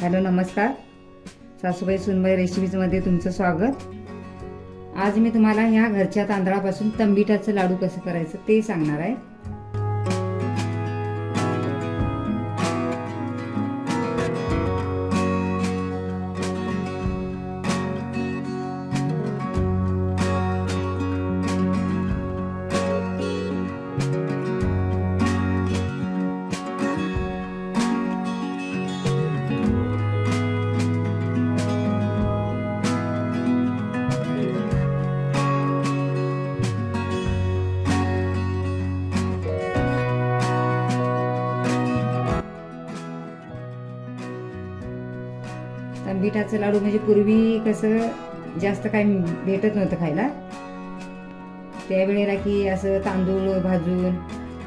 Hello नमस्कार. सासूबाई सुनबाई रेसिपीजमध्ये तुमचं स्वागत. आज मी तुम्हाला ह्या घरच्या तांदळापासून तंबिटाचं लाडू कसं करायचं ते सांगणार आहे. बिठाचं लाडू म्हणजे पूर्वी कसं जास्त काय भेटत नव्हतं खायला. त्यावेळेला की असं तांदूळ भाजून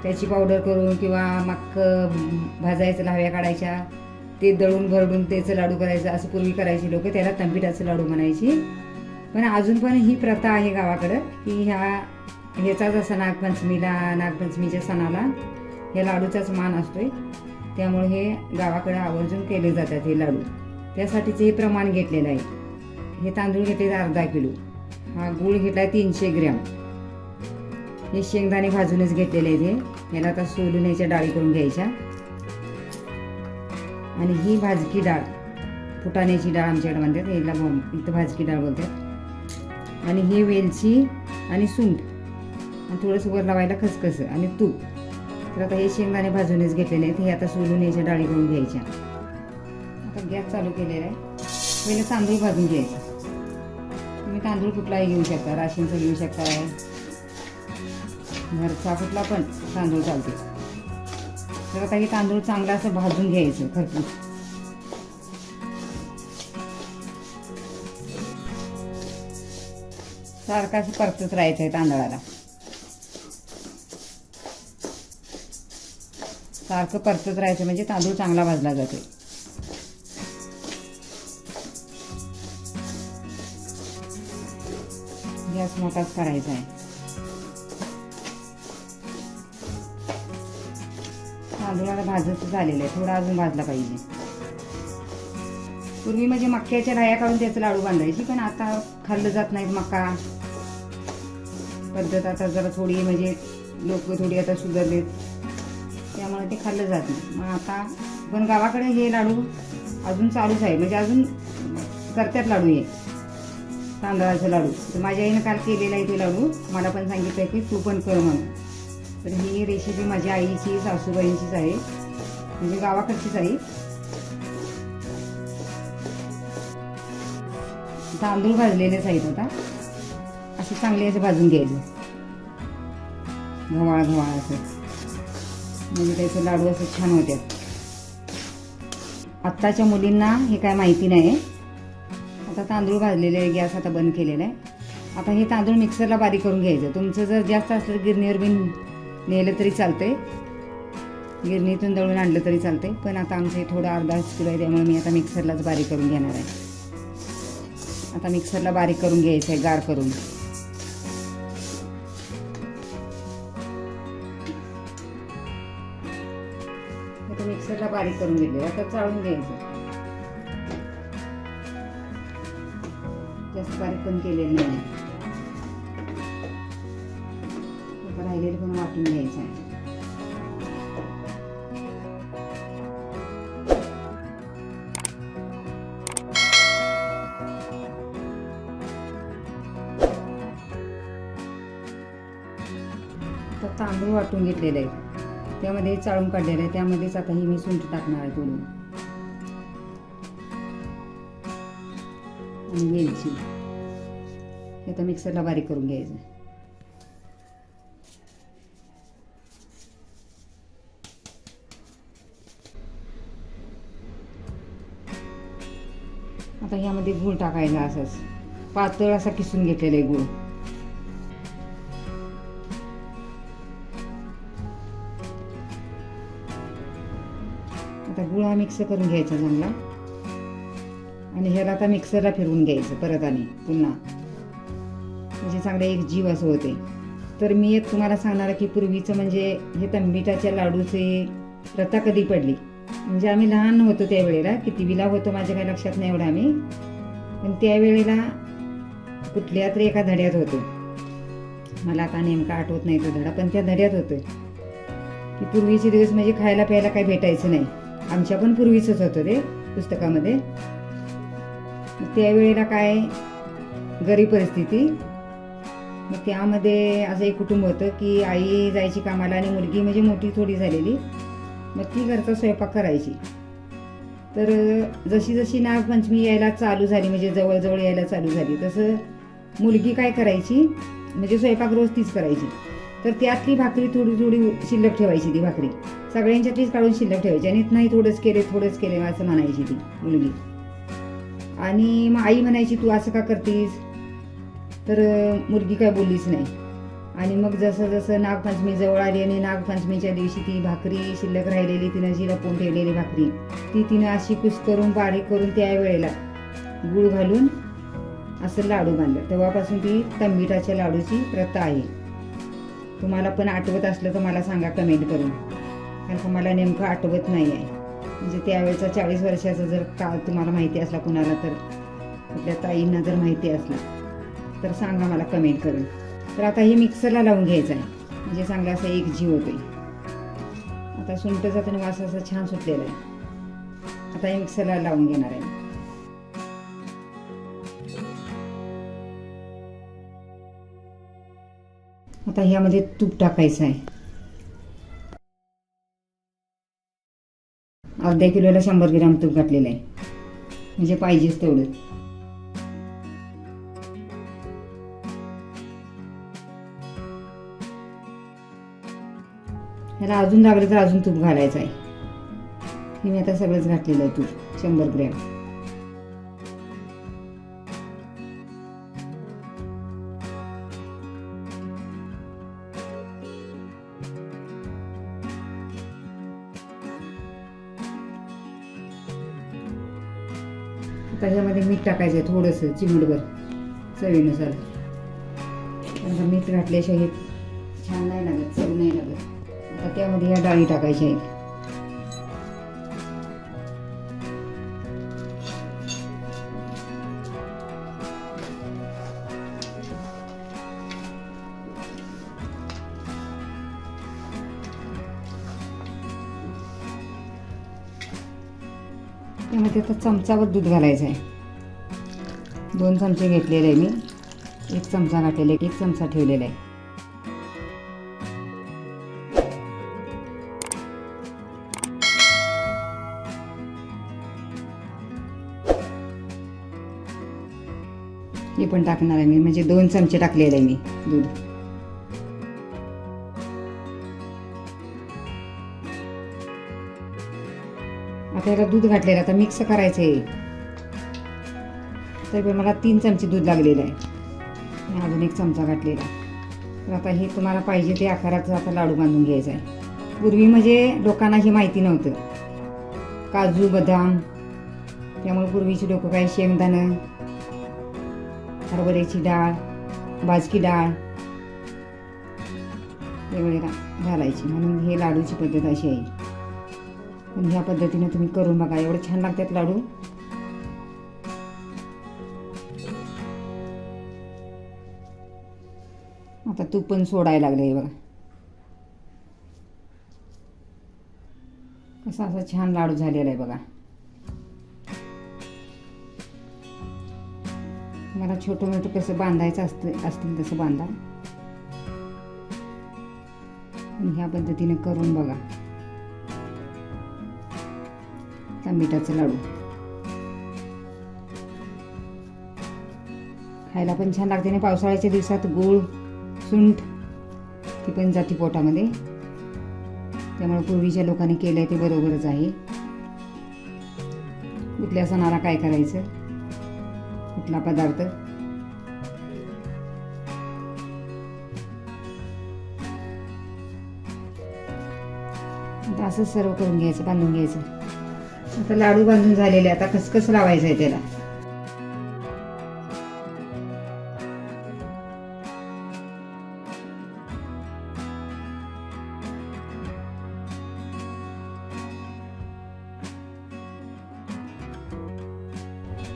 त्याची पावडर करून किंवा मक्क भाजायचं लाव्या काढायच्या ते दळून भरडून त्याचं लाडू करायचं असं पूर्वी करायचे लोक. त्याला तंबिटाचं लाडू म्हणायची. पण अजून पण ही प्रथा आहे गावाकडं की ह्या ह्याचाच असा नागपंचमीला नागपंचमीच्या सणाला ह्या लाडूचाच मान असतोय. त्यामुळे हे गावाकडं आवर्जून केले जातात हे लाडू. त्यासाठीचे हे प्रमाण घेतलेलं आहे. हे तांदूळ घेतलेले अर्धा किलो. हा गूळ घेतला तीनशे ग्रॅम. हे शेंगदाणे भाजूनच घेतलेले आहेत हे. याला आता सोलून याच्या डाळी करून घ्यायच्या. आणि ही भाजकी डाळ फुटाण्याची डाळ आमच्याकडे म्हणतात. याला इथं भाजकी डाळ बोलतात. आणि ही वेलची आणि सुंठ. आणि थोडंसं वर लावायला खसखस आणि तूप. तर आता हे शेंगदाणे भाजूनच घेतलेले आहेत. हे आता सोलून याच्या डाळी करून घ्यायच्या. आता गॅस चालू केलेला आहे. पहिले तांदूळ भाजून घ्यायचा. तुम्ही तांदूळ कुठलाही घेऊ शकता राशनचं घेऊ शकता. घरचा कुठला पण तांदूळ चालते. तर आता हे तांदूळ चांगला असं भाजून घ्यायचं खरपूस सारखं असं परतच राहायचं आहे तांदळाला. सारखं परतच राहायचं म्हणजे तांदूळ चांगला भाजला जातो मोठाच करायचा आहे. तांदूळाला भाजत झालेलं आहे. थोडा अजून भाजला पाहिजे. पूर्वी म्हणजे मक्याच्या राया काढून त्याचं लाडू बांधायची पण आता खाल्लं जात नाही मका. पद्धत आता जरा थोडी म्हणजे लोक थोडी आता सुधारलेत. त्यामुळे ते खाल्लं जात नाही. मग आता पण गावाकडे हे लाडू अजून चालूच आहे. म्हणजे अजून करतात लाडू हे. तांदळाचं लाडू. तर माझ्या आईनं काल केलेला आहे ते लाडू. मला पण सांगितलं की तू पण कर म्हणून. तर ही रेसिपी माझ्या आईची सासूबाईंचीच आहे. म्हणजे गावाकडचीच आहे. तांदूळ भाजलेलेच आहेत आता. असे चांगले असे भाजून घ्यायचे. घवाळ घवाळ असं. म्हणजे त्याचे लाडू असे छान होतात. आत्ताच्या मुलींना हे काय माहिती नाही. आता तांदूळ भाजलेले गॅस आता बंद केलेला आहे. आता हे तांदूळ मिक्सरला बारीक करून घ्यायचं. तुमचं जर जास्त असलं तर गिरणीवर बिन नेलं तरी चालतंय. गिरणीतून दळून आणलं तरी चालतंय. पण आता आमचं हे थोडं अर्धा किलो आहे त्यामुळे मी आता मिक्सरलाच बारीक करून घेणार आहे. आता मिक्सरला बारीक करून घ्यायचं आहे गार करून. मिक्सरला बारीक करून घेतले आता चाळून घ्यायचं जास्त बारीक पण केलेलं नाही. आता राहिलेलं पण वाटून घ्यायचं आहे. तांदूळ वाटून घेतलेले आहेत त्यामध्ये चाळून काढलेलं आहे. त्यामध्येच आता ही मी सुंठ टाकणार आहे दोन्ही आणि वेलची हे आता मिक्सरला बारीक करून घ्यायचं. आता ह्यामध्ये गूळ टाकायचा असंच. पातळ असा किसून घेतलेला आहे गूळ. आता गुळ हा मिक्स करून घ्यायचा चांगला. आणि ह्याला आता मिक्सरला फिरवून घ्यायचं परत आणि पुन्हा. म्हणजे चांगलं एक जीव असं होते. तर मी एक तुम्हाला सांगणार की पूर्वीचं म्हणजे हे तंबिटाच्या लाडूचे प्रथा कधी पडली? म्हणजे आम्ही लहान होतो त्यावेळेला कितवीला होतो माझ्या काही लक्षात नाही एवढं आम्ही. पण त्यावेळेला कुठल्या तरी एका धड्यात होतो. मला आता नेमका आठवत नाही तो धडा पण त्या धड्यात होतो की पूर्वीचे दिवस म्हणजे खायला प्यायला काही भेटायचं नाही. आमच्या पण पूर्वीचंच होतं ते पुस्तकामध्ये. त्यावेळेला काय गरीब परिस्थिती. मग त्यामध्ये असं एक कुटुंब होतं की आई जायची कामाला आणि मुलगी म्हणजे मोठी थोडी झालेली. मग ती घरचा स्वयंपाक करायची. तर जशी जशी नागपंचमी यायला चालू झाली म्हणजे जवळजवळ यायला चालू झाली तसं मुलगी काय करायची म्हणजे स्वयंपाक रोज तीच करायची. तर त्यातली भाकरी थोडी थोडी शिल्लक ठेवायची ती भाकरी. सगळ्यांच्यातलीच काढून शिल्लक ठेवायची आणि नाही थोडंच केले थोडंच केले असं म्हणायची ती मुलगी. आणि मग आई म्हणायची तू असं का करतीस? तर मुलगी काय बोललीच नाही. आणि मग जसं जसं नागपंचमी जवळ आली आणि नागपंचमीच्या दिवशी ती भाकरी शिल्लक राहिलेली तिनं जी लपवून ठेवलेली भाकरी ती तिनं अशी कुस करून बारीक करून त्या वेळेला गुळ घालून असं लाडू बांधलं. तेव्हापासून ती तंबिटाच्या लाडूची प्रथा आहे. तुम्हाला पण आठवत असलं तर मला सांगा कमेंट करून. कारण का मला नेमकं आठवत नाही आहे म्हणजे त्यावेळेचा चाळीस वर्षाचा जर काळ तुम्हाला माहिती असला कुणाला तर आपल्या ताईंना जर माहिती असला तर सांगा मला कमेंट करून. तर आता हे मिक्सरला लावून घ्यायचं आहे. म्हणजे चांगला असा एक जीव होतोय. आता सुंठ जाताना वास असा छान सुटलेला आहे. आता हे मिक्सरला लावून घेणार आहे. आता ह्यामध्ये तूप टाकायचं आहे. अर्ध्या किलोला शंभर ग्रॅम तूप घातलेलं आहे. म्हणजे पाहिजेच तेवढं. ह्याला अजून लागलं तर अजून तूप घालायचं आहे. मी आता सगळंच घातलेलं आहे तूप शंभर ग्रॅम. त्याच्यामध्ये मीठ टाकायचं आहे थोडंसं चिमूटभर चवीनुसार. नंतर मीठ घातल्याशिवाय छान नाही लागत चव नाही लागत. आता त्यामध्ये या डाळी टाकायच्या आहेत. त्यामध्ये आता चमचावर दूध घालायचं आहे. दोन चमचे घेतलेले आहे मी. एक चमचा घातलेला आहे एक चमचा ठेवलेला आहे. हे पण टाकणार आहे मी. म्हणजे दोन चमचे टाकलेले आहे मी दूध. त्याला दूध घातलेलं आता मिक्स करायचं आहे. तर पण मला तीन चमचे दूध लागलेलं आहे. आणि अजून एक चमचा घातलेला तर आता हे तुम्हाला पाहिजे ते आकाराचं आता लाडू बांधून घ्यायचा आहे. पूर्वी म्हणजे लोकांना हे माहिती नव्हतं. काजू बदाम त्यामुळे पूर्वीची लोकं काय शेंगदाणं हरभऱ्याची डाळ बाजकी डाळ वेगवेगळ्या घालायची. म्हणून हे लाडूची पद्धत अशी आहे. पण ह्या पद्धतीने तुम्ही करून बघा. एवढे छान लागतात लाडू. आता तूप पण सोडायला लागले बघा. कसा असा छान लाडू झालेला आहे बघा. मला छोटं मोठं कसं बांधायचं असतं असतील तसं बांधा. ह्या पद्धतीने करून बघा. मिठाचं लाडू. खायला पण छान लागते आणि पावसाळ्याच्या दिवसात गूळ सुंठ ती पण जाती पोटामध्ये. त्यामुळे पूर्वीच्या लोकांनी केलंय ते बरोबरच आहे. कुठल्या सणाला काय करायचं? कुठला पदार्थ? आता असंच सर्व करून घ्यायचं बांधून घ्यायचं. आता लाडू बांधून झालेले आता खसखस लावायचं आहे त्याला.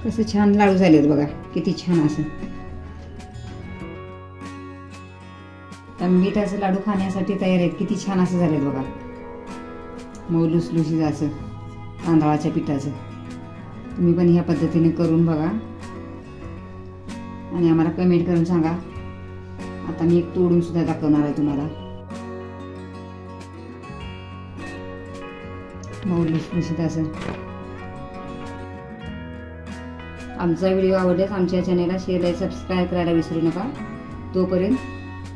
कसं छान लाडू झालेत बघा किती छान असं. मीठ असं लाडू खाण्यासाठी तयार आहेत किती छान असं झालेत बघा. मऊ लुसलुसी असं. तांदळाच्या पिठाचं. तुम्ही पण ह्या पद्धतीने करून बघा. आणि आम्हाला कमेंट करून सांगा. आता मी एक तोडून सुद्धा दाखवणार आहे तुम्हाला. मऊ असं. आमचा व्हिडिओ आवडल्यास आमच्या चॅनेलला शेअर आणि सबस्क्राईब करायला विसरू नका. तोपर्यंत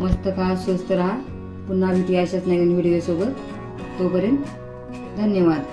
मस्त खा स्वस्त राहा. पुन्हा भेटूया अशाच नवीन व्हिडिओसोबत तोपर्यंत धन्यवाद.